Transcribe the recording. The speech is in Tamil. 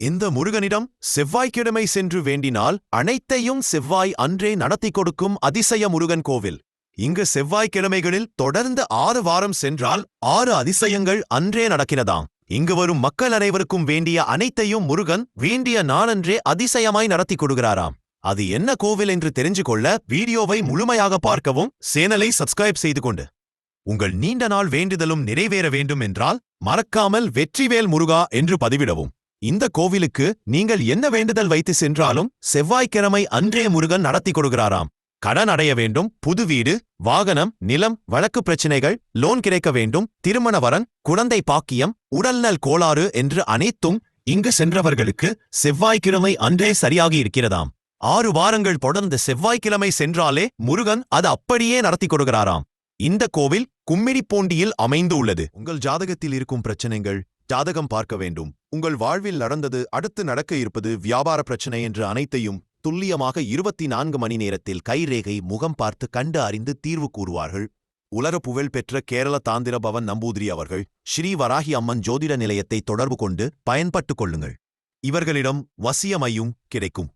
இந்த முருகனிடம் செவ்வாய்க்கிழமை சென்று வேண்டினால் அனைத்தையும் செவ்வாய் அன்றே நடத்தி கொடுக்கும் அதிசய முருகன் கோவில். இங்கு செவ்வாய்க்கிழமைகளில் தொடர்ந்து ஆறு வாரம் சென்றால் ஆறு அதிசயங்கள் அன்றே நடக்கிறதாம். இங்கு வரும் மக்கள் அனைவருக்கும் வேண்டிய அனைத்தையும் முருகன் வேண்டிய நாளன்றே அதிசயமாய் நடத்தி கொடுக்கிறாராம். அது என்ன கோவில் என்று தெரிஞ்சு கொள்ள வீடியோவை முழுமையாக பார்க்கவும் சேனலை சப்ஸ்கிரைப் செய்து கொண்டு. உங்கள் நீண்ட நாள் வேண்டுதலும் நிறைவேற வேண்டும் என்றால் மறக்காமல் வெற்றிவேல் முருகா என்று பதிவிடவும். இந்த கோவிலுக்கு நீங்கள் என்ன வேண்டுதல் வைத்து சென்றாலும் செவ்வாய்க்கிழமை அன்றே முருகன் நடத்தி கொடுக்கிறாராம். கடன் அடைய வேண்டும் புது வீடு வாகனம் நிலம் வழக்கு பிரச்சினைகள் லோன் கிடைக்க வேண்டும் திருமண வரன் குழந்தை பாக்கியம் உடல்நல் கோளாறு என்று அனைத்தும் இங்கு சென்றவர்களுக்கு செவ்வாய்க்கிழமை அன்றே சரியாகி இருக்கிறதாம். ஆறு வாரங்கள் தொடர்ந்து செவ்வாய்க்கிழமை சென்றாலே முருகன் அது அப்படியே நடத்தி கொடுக்கிறாராம். இந்த கோவில் கும்மிடிப்பூண்டியில் அமைந்து உள்ளது உங்கள் ஜாதகத்தில் இருக்கும் பிரச்சனைகள் ஜாதகம் பார்க்க வேண்டும். உங்கள் வாழ்வில் நடந்தது அடுத்து நடக்க இருப்பது வியாபார பிரச்சனை என்று அனைத்தையும் துல்லியமாக இருபத்தி நான்கு மணி நேரத்தில் கைரேகை முகம் பார்த்து கண்டு அறிந்து தீர்வு கூறுவார்கள். உலர புகழ் பெற்ற கேரள தாந்திர பவன் நம்பூதிரி அவர்கள் ஸ்ரீ வராகி அம்மன் ஜோதிட நிலையத்தை தொடர்பு கொண்டு பயன்பட்டுக் கொள்ளுங்கள். இவர்களிடம் வசியமையும் கிடைக்கும்.